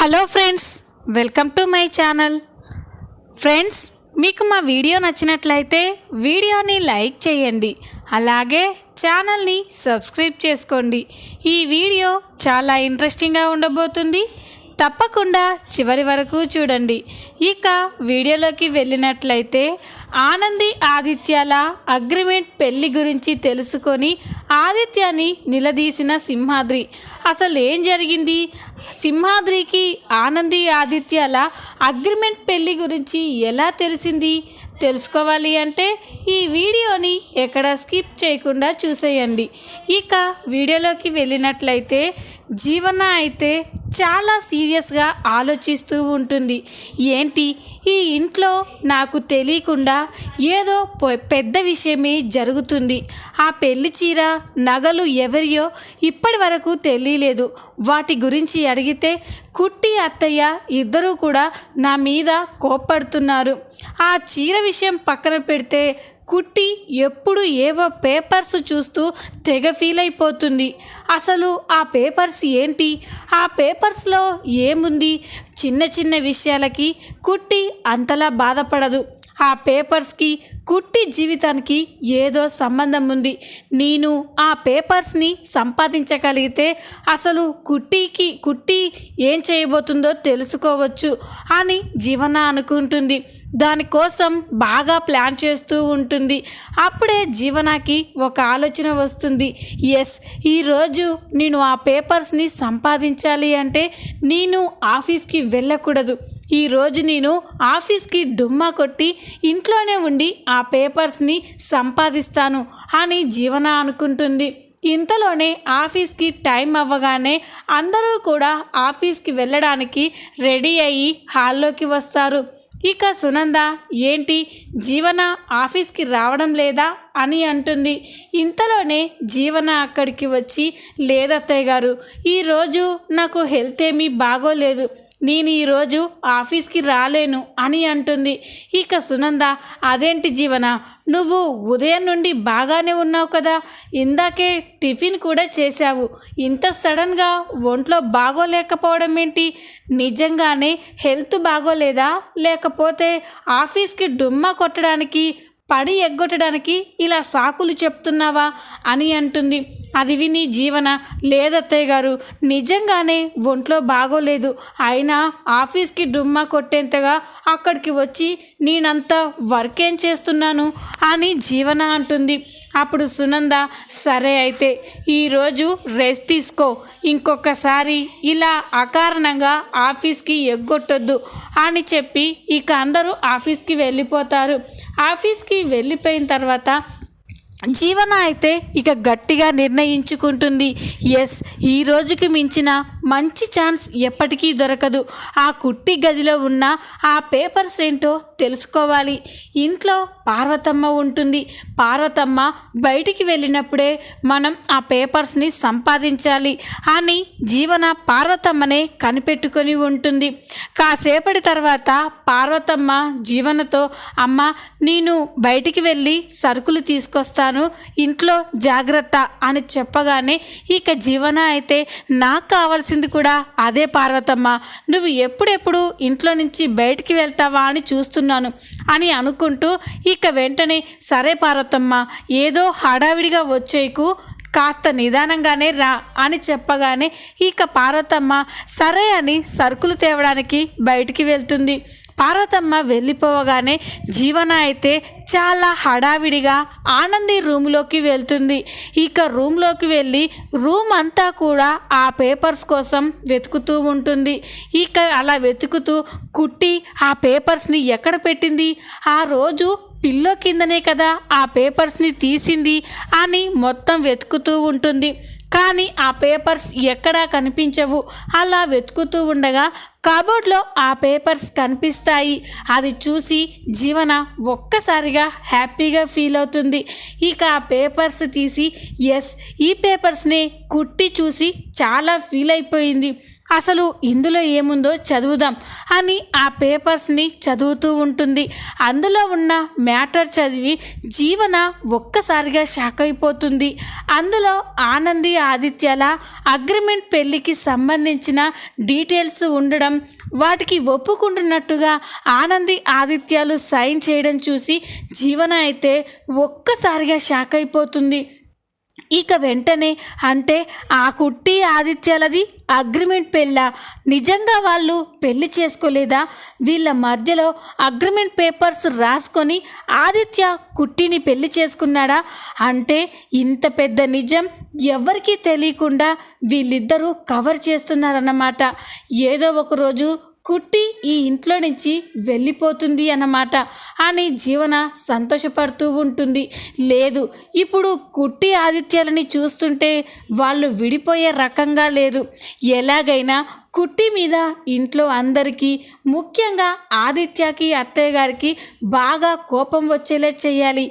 Hello friends welcome to my channel. Friends మీకు మా video నచ్చినట్లయితే వీడియోని లైక్ చేయండి. అలాగే ఛానల్ని సబ్స్క్రైబ్ చేసుకోండి. ఈ వీడియో చాలా ఇంట్రెస్టింగ్గా ఉండబోతుంది. తప్పకుండా చివరి వరకు చూడండి. ఇక వీడియోలోకి వెళ్ళినట్లయితే ఆనంది ఆదిత్యాల అగ్రిమెంట్ పెళ్ళి గురించి తెలుసుకొని ఆదిత్యాన్ని నిలదీసిన సింహాద్రి. అసలు ఏం జరిగింది? సింహాద్రికి ఆనంది ఆదిత్యాల అగ్రిమెంట్ పెళ్ళి గురించి ఎలా తెలిసింది? తెలుసుకోవాలి అంటే ఈ వీడియోని ఎక్కడ స్కిప్ చేయకుండా చూసేయండి. ఇక వీడియోలోకి వెళ్ళినట్లయితే జీవన అయితే చాలా సీరియస్గా ఆలోచిస్తూ ఉంటుంది. ఏంటి? ఈ ఇంట్లో నాకు తెలియకుండా ఏదో పెద్ద విషయమే జరుగుతుంది. ఆ పెళ్ళి చీర నగలు ఎవరియో ఇప్పటి వరకు తెలియలేదు. వాటి గురించి అడిగితే కుట్టి అత్తయ్య ఇద్దరూ కూడా నా మీద కోప్పడుతున్నారు. ఆ చీర విషయం పక్కన పెడితే కుట్టి ఎప్పుడు ఏవో పేపర్స్ చూస్తూ తెగ ఫీల్ అయిపోతుంది అసలు ఆ పేపర్స్ ఏంటి? ఆ పేపర్స్లో ఏముంది? చిన్న చిన్న విషయాలకి కుట్టి అంతలా బాధపడదు. ఆ పేపర్స్కి కుట్టి జీవితానికి ఏదో సంబంధం ఉంది. నేను ఆ పేపర్స్ని సంపాదించగలిగితే అసలు కుట్టికి కుట్టి ఏం చేయబోతుందో తెలుసుకోవచ్చు అని జీవన అనుకుంటుంది. దానికోసం బాగా ప్లాన్ చేస్తూ ఉంటుంది. అప్పుడే జీవనాకి ఒక ఆలోచన వస్తుంది. ఎస్ ఈరోజు నేను ఆ పేపర్స్ని సంపాదించాలి అంటే నేను ఆఫీస్కి వెళ్ళకూడదు. ఈరోజు నేను ఆఫీస్కి డుమ్మా కొట్టి ఇంట్లోనే ఉండి ఆ పేపర్స్ని సంపాదిస్తాను అని జీవన అనుకుంటుంది. ఇంతలోనే ఆఫీస్కి టైం అవ్వగానే అందరూ కూడా ఆఫీస్కి వెళ్ళడానికి రెడీ అయ్యి హాల్లోకి వస్తారు. ఇక సునంద ఏంటి జీవన ఆఫీస్కి రావడం లేదా? అని అంటుంది. ఇంతలోనే జీవన అక్కడికి వచ్చి లేదత్తయ్య గారు ఈరోజు నాకు హెల్త్ ఏమీ బాగోలేదు. నేను ఈరోజు ఆఫీస్కి రాలేను అని అంటుంది. ఇక సునంద అదేంటి జీవన? నువ్వు ఉదయం నుండి బాగానే ఉన్నావు కదా. ఇందాకే టిఫిన్ కూడా చేశావు. ఇంత సడన్గా ఒంట్లో బాగోలేకపోవడం ఏంటి? నిజంగానే హెల్త్ బాగోలేదా? లేకపోతే ఆఫీస్కి డుమ్మా కొట్టడానికి పడి ఎగ్గొట్టడానికి ఇలా సాకులు చెప్తున్నావా అని అంటుంది. అది విని జీవన లేదత్తయ్య గారు నిజంగానే ఒంట్లో బాగోలేదు. అయినా ఆఫీస్కి డుమ్మా కొట్టేంతగా అక్కడికి వచ్చి నేనంత వర్క్ ఏం చేస్తున్నాను అని జీవన అంటుంది. అప్పుడు సునంద సరే అయితే ఈరోజు రెస్ట్ తీసుకో. ఇంకొకసారి ఇలా అకారణంగా ఆఫీస్కి ఎగ్గొట్టొద్దు అని చెప్పి ఇక అందరూ ఆఫీస్కి వెళ్ళిపోతారు. ఆఫీస్కి వెళ్ళిపోయిన తర్వాత జీవన అయితే ఇక గట్టిగా నిర్ణయించుకుంటుంది. ఎస్ ఈ రోజుకి మించిన మంచి ఛాన్స్ ఎప్పటికీ దొరకదు. ఆ కుట్టి గదిలో ఉన్న ఆ పేపర్స్ ఏంటో తెలుసుకోవాలి. ఇంట్లో పార్వతమ్మ ఉంటుంది. పార్వతమ్మ బయటికి వెళ్ళినప్పుడే మనం ఆ పేపర్స్ని సంపాదించాలి అని జీవన పార్వతమ్మనే కనిపెట్టుకొని ఉంటుంది. కాసేపటి తర్వాత పార్వతమ్మ జీవనతో అమ్మ నేను బయటికి వెళ్ళి సరుకులు తీసుకొస్తాను. ఇంట్లో జాగ్రత్త అని చెప్పగానే ఇక జీవన అయితే నాకు కావాల్సిన కావాల్సింది కూడా అదే పార్వతమ్మ. నువ్వు ఎప్పుడెప్పుడు ఇంట్లో నుంచి బయటికి వెళ్తావా అని చూస్తున్నాను అని అనుకుంటూ ఇక వెంటనే సరే పార్వతమ్మ ఏదో హడావిడిగా వచ్చేకు కాస్త నిదానంగానే రా అని చెప్పగానే ఇక పార్వతమ్మ సరే అని సరుకులు తేవడానికి బయటికి వెళ్తుంది. పార్వతమ్మ వెళ్ళిపోవగానే జీవన అయితే చాలా హడావిడిగా ఆనంది రూమ్లోకి వెళ్తుంది. ఇక రూమ్లోకి వెళ్ళి రూమ్ అంతా కూడా ఆ పేపర్స్ కోసం వెతుకుతూ ఉంటుంది. ఇక అలా వెతుకుతూ కుట్టి ఆ పేపర్స్ని ఎక్కడ పెట్టింది? ఆ రోజు పిల్లో కిందనే కదా ఆ పేపర్స్ని తీసింది అని మొత్తం వెతుకుతూ ఉంటుంది. కానీ ఆ పేపర్స్ ఎక్కడా కనిపించవు. అలా వెతుకుతూ ఉండగా కబోర్డ్లో ఆ పేపర్స్ కనిపిస్తాయి. అది చూసి జీవన ఒక్కసారిగా హ్యాపీగా ఫీల్ అవుతుంది. ఇక ఆ పేపర్స్ తీసి ఎస్ ఈ పేపర్స్ని కుట్టి చూసి చాలా ఫీల్ అయిపోయింది. అసలు ఇందులో ఏముందో చదువుదాం అని ఆ పేపర్స్ని చదువుతూ ఉంటుంది. అందులో ఉన్న మ్యాటర్ చదివి జీవన ఒక్కసారిగా షాక్ అయిపోతుంది. అందులో ఆనంది ఆదిత్యాల అగ్రిమెంట్ పెళ్ళికి సంబంధించిన డీటెయిల్స్ ఉండడం వాటికి ఒప్పుకుంటున్నట్టుగా ఆనంది ఆదిత్యాలు సైన్ చేయడం చూసి జీవన అయితే ఒక్కసారిగా షాక్ అయిపోతుంది. ఇక వెంటనే అంటే ఆ కుట్టి ఆదిత్యాలది అగ్రిమెంట్ పెళ్ళ? నిజంగా వాళ్ళు పెళ్ళి చేసుకోలేదా? వీళ్ళ మధ్యలో అగ్రిమెంట్ పేపర్స్ రాసుకొని ఆదిత్య కుట్టిని పెళ్ళి చేసుకున్నాడా? అంటే ఇంత పెద్ద నిజం ఎవరికీ తెలియకుండా వీళ్ళిద్దరూ కవర్ చేస్తున్నారన్నమాట. ఏదో ఒక రోజు కుట్టి ఈ ఇంట్లో నుంచి వెళ్ళిపోతుంది అన్నమాట. అని జీవన సంతోషపడుతూ ఉంటుంది. లేదు ఇప్పుడు కుట్టి ఆదిత్యాలని చూస్తుంటే వాళ్ళు విడిపోయే రకంగా లేదు. ఎలాగైనా కుట్టి మీద ఇంట్లో అందరికీ ముఖ్యంగా ఆదిత్యకి అత్తయ్య గారికి బాగా కోపం వచ్చేలా చేయాలి.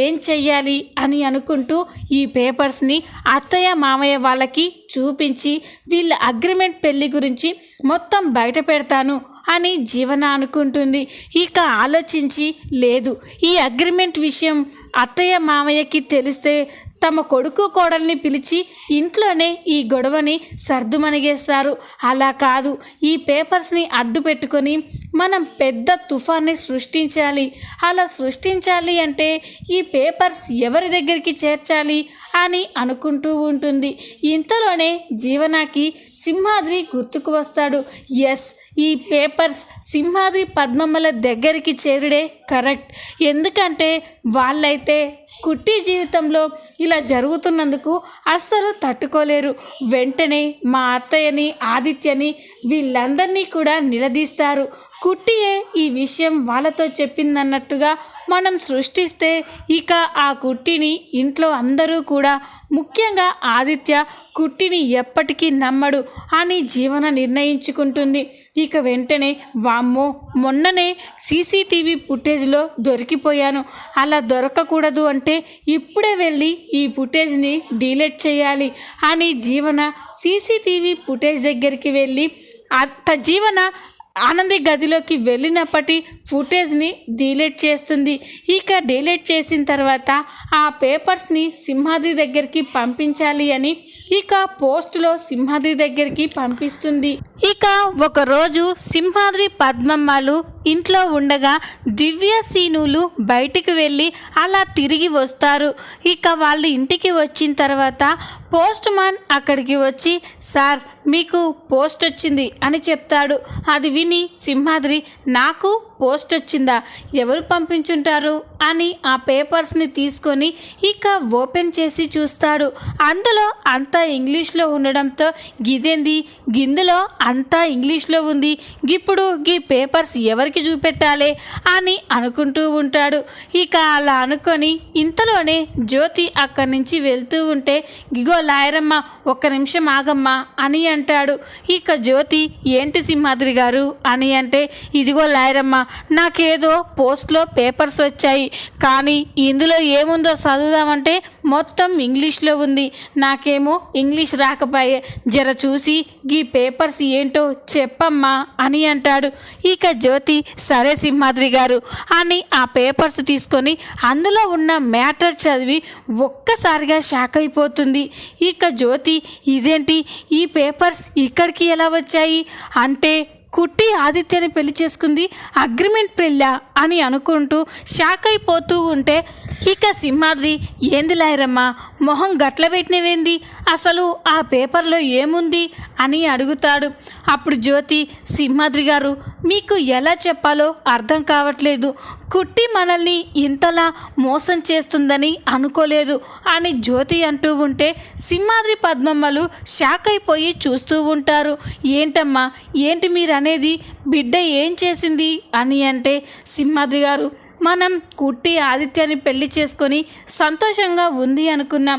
ఏం చెయ్యాలి అని అనుకుంటూ ఈ పేపర్స్ని అత్తయ్య మామయ్య వాళ్ళకి చూపించి వీళ్ళ అగ్రిమెంట్ పెళ్ళి గురించి మొత్తం బయట పెడతాను అని జీవన అనుకుంటుంది. ఇక ఆలోచించి లేదు ఈ అగ్రిమెంట్ విషయం అత్తయ్య మామయ్యకి తెలిస్తే తమ కొడుకు కోడల్ని పిలిచి ఇంట్లోనే ఈ గొడవని సర్దుమణిగేస్తారు. అలా కాదు. ఈ పేపర్స్ని అడ్డు పెట్టుకొని మనం పెద్ద తుఫాన్ని సృష్టించాలి. అలా సృష్టించాలి అంటే ఈ పేపర్స్ ఎవరి దగ్గరికి చేర్చాలి అని అనుకుంటూ ఉంటుంది. ఇంతలోనే జీవనాకి సింహాద్రి గుర్తుకు వస్తాడు. ఎస్ ఈ పేపర్స్ సింహాద్రి పద్మమ్మల దగ్గరికి చేరుడే కరెక్ట్. ఎందుకంటే వాళ్ళైతే కుట్టి జీవితంలో ఇలా జరుగుతున్నందుకు అస్సలు తట్టుకోలేరు. వెంటనే మా అత్తయ్యని ఆదిత్యని వీళ్ళందరినీ కూడా నిలదీస్తారు. కుట్టియే ఈ విషయం వాళ్ళతో చెప్పిందన్నట్టుగా మనం సృష్టిస్తే ఇక ఆ కుట్టిని ఇంట్లో అందరూ కూడా ముఖ్యంగా ఆదిత్య కుట్టిని ఎప్పటికీ నమ్మడు అని జీవన నిర్ణయించుకుంటుంది. ఇక వెంటనే వామ్మో మొన్ననే సీసీటీవీ ఫుటేజ్లో దొరికిపోయాను. అలా దొరకకూడదు అంటే ఇప్పుడే వెళ్ళి ఈ ఫుటేజ్ని డిలీట్ చేయాలి అని జీవన సీసీటీవీ ఫుటేజ్ దగ్గరికి వెళ్ళి అత్త జీవన ఆనంది గదిలోకి వెళ్ళినప్పటి ఫుటేజ్ని డిలీట్ చేస్తుంది. ఇక డిలీట్ చేసిన తర్వాత ఆ పేపర్స్ని సింహాద్రి దగ్గరికి పంపించాలి అని ఇక పోస్టులో సింహాద్రి దగ్గరికి పంపిస్తుంది. ఇక ఒకరోజు సింహాద్రి పద్మమ్మలు ఇంట్లో ఉండగా దివ్య సీనులు బయటికి వెళ్ళి అలా తిరిగి వస్తారు. ఇక వాళ్ళు ఇంటికి వచ్చిన తర్వాత పోస్ట్ మ్యాన్ అక్కడికి వచ్చి సార్ మీకు పోస్ట్ వచ్చింది అని చెప్తాడు. అది విని సింహాద్రి నాకు పోస్ట్ వచ్చిందా? ఎవరు పంపించుంటారు? అని ఆ పేపర్స్ని తీసుకొని ఇక ఓపెన్ చేసి చూస్తాడు. అందులో అంతా ఇంగ్లీష్లో ఉండడంతో గిదేంది? గిందులో అంతా ఇంగ్లీష్లో ఉంది. ఇప్పుడు ఈ పేపర్స్ ఎవరికి చూపెట్టాలి? అని అనుకుంటూ ఉంటాడు. ఇక అలా అనుకొని ఇంతలోనే జ్యోతి అక్కడి నుంచి వెళ్తూ ఉంటే గిగో లాయరమ్మ ఒక్క నిమిషం ఆగమ్మా అని అంటాడు. ఇక జ్యోతి ఏంటి సింహాద్రి గారు? అని అంటే ఇదిగో లాయరమ్మ నాకేదో పోస్ట్లో పేపర్స్ వచ్చాయి. కానీ ఇందులో ఏముందో చదువుదామంటే మొత్తం ఇంగ్లీష్లో ఉంది. నాకేమో ఇంగ్లీష్ రాకపోయే. జర చూసి ఈ పేపర్స్ ఏంటో చెప్పమ్మా అని అంటాడు. ఇక జ్యోతి సరే సింహాద్రి గారు అని ఆ పేపర్స్ తీసుకొని అందులో ఉన్న మ్యాటర్ చదివి ఒక్కసారిగా షాక్ అయిపోతుంది. ఇక జ్యోతి ఇదేంటి? ఈ పేపర్స్ ఇక్కడికి ఎలా వచ్చాయి? అంటే కుట్టి ఆదిత్యని పెళ్ళి చేసుకుంది అగ్రిమెంట్ పెళ్ళా అని అనుకుంటూ షాక్ అయిపోతూ ఉంటే ఇక సింహాద్రి ఏంది లాయరమ్మా మొహం గట్ల పెట్టినవేంది? అసలు ఆ పేపర్లో ఏముంది అని అడుగుతాడు. అప్పుడు జ్యోతి సింహాద్రి గారు మీకు ఎలా చెప్పాలో అర్థం కావట్లేదు. కుట్టి మనల్ని ఇంతలా మోసం చేస్తుందని అనుకోలేదు అని జ్యోతి అంటూ ఉంటే సింహాద్రి పద్మమ్మలు షాక్ అయిపోయి చూస్తూ ఉంటారు. ఏంటమ్మా ఏంటి మీరనేది? బిడ్డ ఏం చేసింది? అని అంటే సింహాద్రి గారు మనం కుట్టి ఆదిత్యాన్ని పెళ్ళి చేసుకొని సంతోషంగా ఉంది అనుకున్నాం.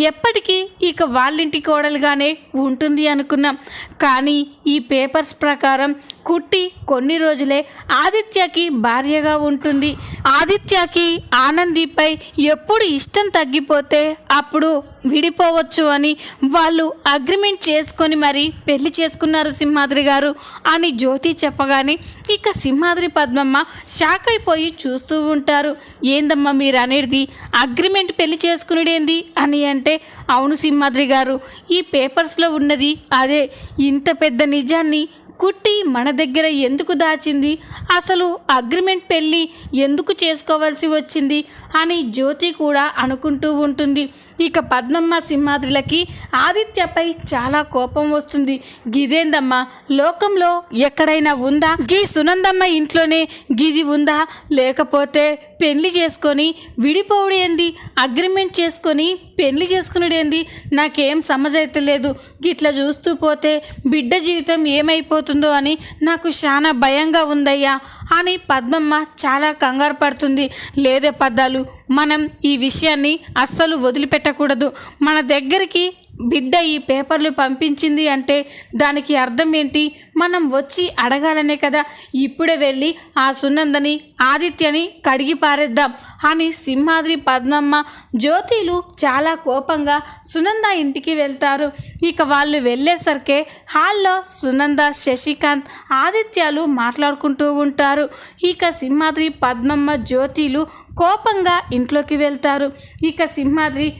ఎప్పటికీ ఇక వాళ్ళింటి కోడలుగానే ఉంటుంది అనుకున్నాం. కానీ ఈ పేపర్స్ ప్రకారం కుట్టి కొన్ని రోజులే ఆదిత్యకి భార్యగా ఉంటుంది. ఆదిత్యకి ఆనందిపై ఎప్పుడు ఇష్టం తగ్గిపోతే అప్పుడు విడిపోవచ్చు అని వాళ్ళు అగ్రిమెంట్ చేసుకొని మరి పెళ్ళి చేసుకున్నారు సింహాద్రి గారు అని జ్యోతి చెప్పగానే ఇక సింహాద్రి పద్మమ్మ షాక్ అయిపోయి చూస్తూ ఉంటారు. ఏందమ్మా మీరు అనేది అగ్రిమెంట్ పెళ్ళి చేసుకునేదేంది అని అంటే అవును సింహాద్రి గారు ఈ పేపర్స్లో ఉన్నది అదే. ఇంత పెద్ద నిజాన్ని కుట్టి మన దగ్గర ఎందుకు దాచింది? అసలు అగ్రిమెంట్ పెళ్ళి ఎందుకు చేసుకోవాల్సి వచ్చింది? అని జ్యోతి కూడా అనుకుంటూ ఉంటుంది. ఇక పద్మమ్మ సింహాద్రిలకి ఆదిత్యపై చాలా కోపం వస్తుంది. గిదేందమ్మా లోకంలో ఎక్కడైనా ఉందా? గీ సునందమ్మ ఇంట్లోనే గిది ఉందా? లేకపోతే పెళ్ళి చేసుకొని విడిపోవడం ఏంది? అగ్రిమెంట్ చేసుకొని పెళ్ళి చేసుకునేది నాకేం సమజైతే లేదు. గిట్లా చూస్తూ పోతే బిడ్డ జీవితం ఏమైపోతుందో అని నాకు చాలా భయంగా ఉందయ్యా అని పద్మమ్మ చాలా కంగారు పడుతుంది. లేదే పద్దాలు మనం ఈ విషయాన్ని అస్సలు వదిలిపెట్టకూడదు. మన దగ్గరికి బిడ్డ ఈ పేపర్లు పంపించింది అంటే దానికి అర్థం ఏంటి? మనం వచ్చి అడగాలనే కదా. ఇప్పుడే వెళ్ళి ఆ సునందని ఆదిత్యని కడిగి పారేద్దాం అని సింహాద్రి పద్మమ్మ జ్యోతిలు చాలా కోపంగా సునంద ఇంటికి వెళ్తారు. ఇక వాళ్ళు వెళ్ళేసరికే హాల్లో సునంద శశికాంత్ ఆదిత్యాలు మాట్లాడుకుంటూ ఉంటారు. ఇక సింహాద్రి పద్మమ్మ జ్యోతిలు కోపంగా ఇంట్లోకి వెళ్తారు. ఇక సింహాద్రి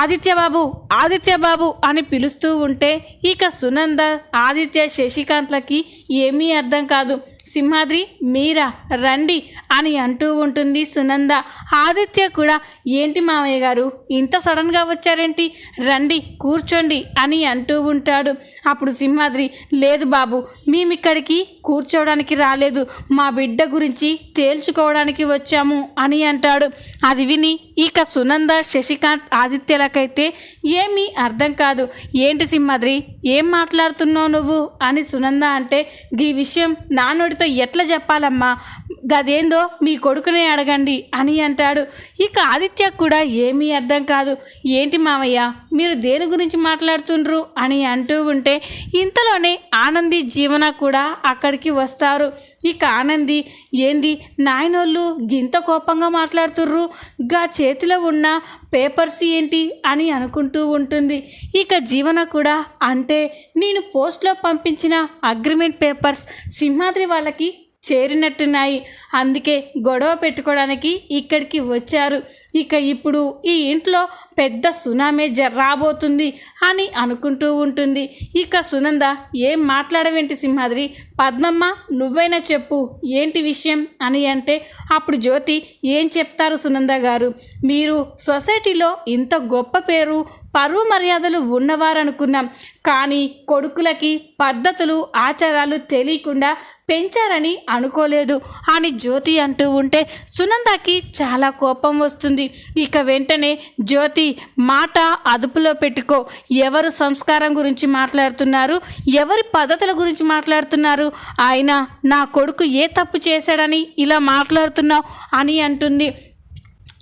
ఆదిత్య బాబు ఆదిత్య బాబు అని పిలుస్తూ ఉంటే ఇక సునంద ఆదిత్య శశికాంత్లకి ఏమీ అర్థం కాదు. సింహాద్రి మీరా రండి అని అంటూ ఉంటుంది సునంద. ఆదిత్య కూడా ఏంటి మామయ్య గారు ఇంత సడన్గా వచ్చారేంటి? రండి కూర్చోండి అని అంటూ ఉంటాడు. అప్పుడు సింహాద్రి లేదు బాబు మేమిక్కడికి కూర్చోవడానికి రాలేదు. మా బిడ్డ గురించి తేల్చుకోవడానికి వచ్చాము అని అంటాడు. అది విని ఇక సునంద శశికాంత్ ఆదిత్యలకైతే ఏమీ అర్థం కాదు. ఏంటి సింహాద్రి ఏం మాట్లాడుతున్నావు నువ్వు? అని సునంద అంటే ఈ విషయం నా నోటితో ఎట్లా చెప్పాలమ్మా? గదేందో మీ కొడుకునే అడగండి అని అంటాడు. ఇక ఆదిత్య కూడా ఏమీ అర్థం కాదు. ఏంటి మామయ్య మీరు దేని గురించి మాట్లాడుతుండ్రు అని అంటూ ఉంటే ఇంతలోనే ఆనంది జీవన కూడా అక్కడికి వస్తారు. ఇక ఆనంది ఏంది నాయనోళ్ళు గింత కోపంగా మాట్లాడుతుర్రు? గా చేతిలో ఉన్న పేపర్స్ ఏంటి? అని అనుకుంటూ ఉంటుంది. ఇక జీవన కూడా అంటే నేను పోస్ట్లో పంపించిన అగ్రిమెంట్ పేపర్స్ సింహాద్రి వాళ్ళ వాళ్ళకి చేరినట్టున్నాయి. అందుకే గొడవ పెట్టుకోవడానికి ఇక్కడికి వచ్చారు. ఇక ఇప్పుడు ఈ ఇంట్లో పెద్ద సునామీ జరాబోతుంది రాబోతుంది అని అనుకుంటూ ఉంటుంది. ఇక సునంద ఏం మాట్లాడవేంటి సింహాద్రి? పద్మమ్మ నువ్వైనా చెప్పు ఏంటి విషయం అని అంటే అప్పుడు జ్యోతి ఏం చెప్తారు సునంద గారు? మీరు సొసైటీలో ఇంత గొప్ప పేరు పరువు మర్యాదలు ఉన్నవారనుకున్నాం. కానీ కొడుకులకి పద్ధతులు ఆచారాలు తెలియకుండా పెంచారని అనుకోలేదు. అని జ్యోతి అంటూ ఉంటే సునందకి చాలా కోపం వస్తుంది. ఇక వెంటనే జ్యోతి మాట అదుపులో పెట్టుకో. ఎవరు సంస్కారం గురించి మాట్లాడుతున్నారు? ఎవరి పద్ధతుల గురించి మాట్లాడుతున్నారు? ఆయన నా కొడుకు ఏ తప్పు చేశాడని ఇలా మాట్లాడుతున్నావు అని అంటుంది.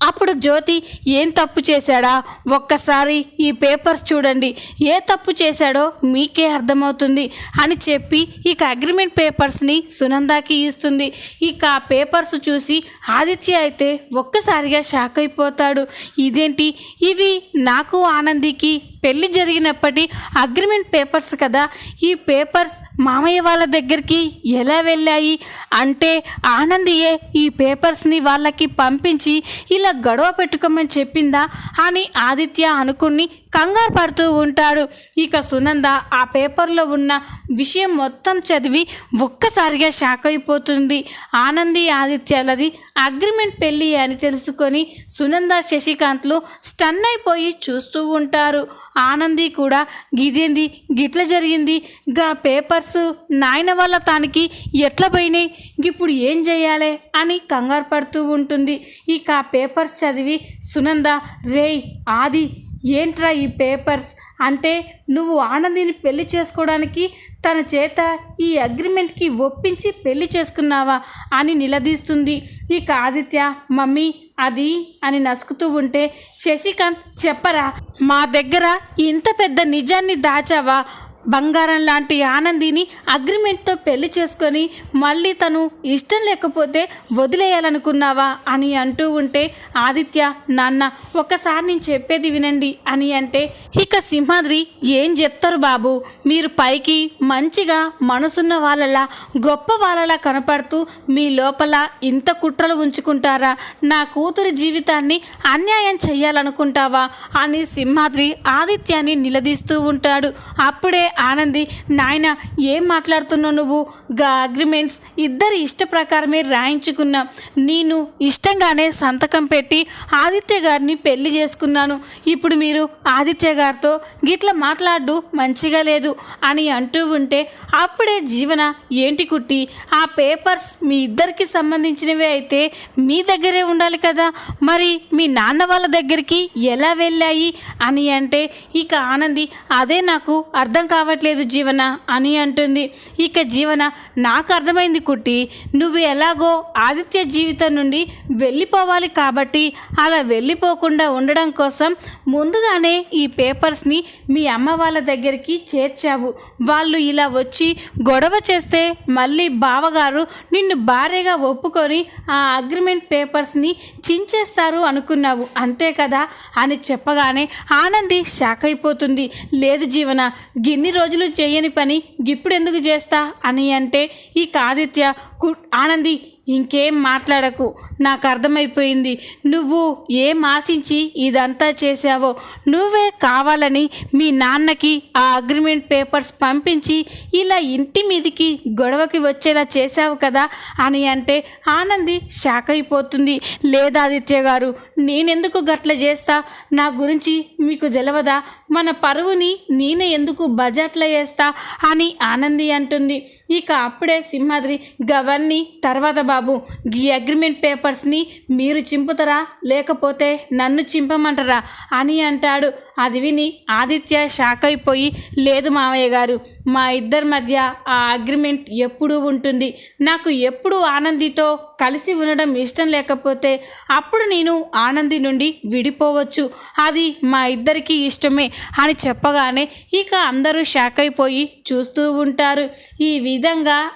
అప్పుడు జ్యోతి ఏం తప్పు చేశాడా? ఒక్కసారి ఈ పేపర్స్ చూడండి. ఏ తప్పు చేశాడో మీకే అర్థమవుతుంది అని చెప్పి ఇక అగ్రిమెంట్ పేపర్స్ని సునందాకి ఇస్తుంది. ఇక ఆ పేపర్స్ చూసి ఆదిత్య అయితే ఒక్కసారిగా షాక్ అయిపోతాడు. ఇదేంటి? ఇవి నాకు ఆనందికి పెళ్ళి జరిగినప్పటి అగ్రిమెంట్ పేపర్స్ కదా. ఈ పేపర్స్ మామయ్య వాళ్ళ దగ్గరికి ఎలా వెళ్ళాయి? అంటే ఆనందియే ఈ పేపర్స్ని వాళ్ళకి పంపించి ఇలా గొడవ పెట్టుకోమని చెప్పిందా అని ఆదిత్య అనుకుని కంగారు పడుతూ ఉంటాడు. ఇక సునంద ఆ పేపర్లో ఉన్న విషయం మొత్తం చదివి ఒక్కసారిగా షాక్ అయిపోతుంది. ఆనంది ఆదిత్యాలది అగ్రిమెంట్ పెళ్ళి అని తెలుసుకొని సునంద శశికాంత్లు స్టన్ అయిపోయి చూస్తూ ఉంటారు. ఆనంది కూడా గిదేంది గిట్ల జరిగింది? గా పేపర్స్ నాయన వల్ల తానికి ఎట్లా పోయినాయి? ఇప్పుడు ఏం చేయాలి? అని కంగారు పడుతూ ఉంటుంది. ఇక ఆ పేపర్స్ చదివి సునంద రేయ్ ఆది ఏంట్రా ఈ పేపర్స్? అంటే నువ్వు ఆనందిని పెళ్ళి చేసుకోవడానికి తన చేత ఈ అగ్రిమెంట్కి ఒప్పించి పెళ్ళి చేసుకున్నావా అని నిలదీస్తుంది. ఇక ఆదిత్య మమ్మీ అది అని నసుకుతూ ఉంటే శశికాంత్ చెప్పరా? మా దగ్గర ఇంత పెద్ద నిజాన్ని దాచావా? బంగారం లాంటి ఆనందిని అగ్రిమెంట్తో పెళ్ళి చేసుకొని మళ్ళీ తను ఇష్టం లేకపోతే వదిలేయాలనుకున్నావా అని అంటూ ఉంటే ఆదిత్య నాన్న ఒక్కసారి నేను చెప్పేది వినండి అని అంటే ఇక సింహాద్రి ఏం చెప్తారు బాబు? మీరు పైకి మంచిగా మనసున్న వాళ్ళలా గొప్ప వాళ్ళలా కనపడుతూ మీ లోపల ఇంత కుట్రలు ఉంచుకుంటారా? నా కూతురి జీవితాన్ని అన్యాయం చేయాలనుకుంటావా అని సింహాద్రి ఆదిత్యాన్ని నిలదీస్తూ ఉంటాడు. అప్పుడే ఆనంది నాయన ఏం మాట్లాడుతున్నావు నువ్వు? గా అగ్రిమెంట్స్ ఇద్దరి ఇష్ట ప్రకారమే రాయించుకున్నాం. నేను ఇష్టంగానే సంతకం పెట్టి ఆదిత్య గారిని పెళ్ళి చేసుకున్నాను. ఇప్పుడు మీరు ఆదిత్య గారితో గిట్లా మాట్లాడు మంచిగా లేదు అని అంటూ ఉంటే అప్పుడే జీవన ఏంటి కుట్టి ఆ పేపర్స్ మీ ఇద్దరికి సంబంధించినవి అయితే మీ దగ్గరే ఉండాలి కదా. మరి మీ నాన్న వాళ్ళ దగ్గరికి ఎలా వెళ్ళాయి? అని అంటే ఇక ఆనంది అదే నాకు అర్థం కావట్లేదు జీవన అని అంటుంది. ఇక జీవన నాకు అర్థమైంది కుట్టి నువ్వు ఎలాగో ఆదిత్య జీవితం నుండి వెళ్ళిపోవాలి కాబట్టి అలా వెళ్ళిపోకుండా ఉండడం కోసం ముందుగానే ఈ పేపర్స్ని మీ అమ్మ వాళ్ళ దగ్గరికి చేర్చావు. వాళ్ళు ఇలా వచ్చి గొడవ చేస్తే మళ్ళీ బావగారు నిన్ను భార్యగా ఒప్పుకొని ఆ అగ్రిమెంట్ పేపర్స్ని చించేస్తారు అనుకున్నావు. అంతే కదా అని చెప్పగానే ఆనంది షాక్ అయిపోతుంది. లేదు జీవన గిన్ని రోజులు చేయని పని గిప్పుడెందుకు చేస్తా? అని అంటే ఈ ఆదిత్య కు ఆనంది ఇంకేం మాట్లాడకు. నాకు అర్థమైపోయింది. నువ్వు ఏం ఆశించి ఇదంతా చేశావో? నువ్వే కావాలని మీ నాన్నకి ఆ అగ్రిమెంట్ పేపర్స్ పంపించి ఇలా ఇంటి మీదికి గొడవకి వచ్చేలా చేశావు కదా? అని అంటే ఆనంది షాక్ అయిపోతుంది లేదా ఆదిత్య గారు నేనెందుకు గట్ల చేస్తా? నా గురించి మీకు తెలవదా? మన పరువుని నేనే ఎందుకు బజాట్లో వేస్తా అని ఆనంది అంటుంది. ఇక అప్పుడే సింహాద్రి గవన్నీ తర్వాత బాబు ఈ అగ్రిమెంట్ పేపర్స్ని మీరు చింపుతారా? లేకపోతే నన్ను చింపమంటారా? అని అంటాడు. అది విని ఆదిత్య షాక్ అయిపోయి లేదు మావయ్య గారు మా ఇద్దరి మధ్య ఆ అగ్రిమెంట్ ఎప్పుడూ ఉంటుంది. నాకు ఎప్పుడు ఆనందితో కలిసి ఉండడం ఇష్టం లేకపోతే అప్పుడు నేను ఆనంది నుండి విడిపోవచ్చు. అది మా ఇద్దరికీ ఇష్టమే అని చెప్పగానే ఇక అందరూ షాక్ అయిపోయి చూస్తూ ఉంటారు. ఈ విధంగా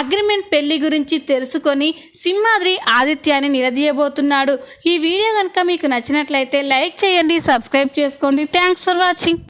అగ్రిమెంట్ పెళ్ళి గురించి తెలుసుకొని సింహాద్రి ఆదిత్యాన్ని నిలదీయబోతున్నాడు. ఈ వీడియో కనుక మీకు నచ్చినట్లయితే లైక్ చేయండి సబ్స్క్రైబ్ చేసుకోండి. Thanks for watching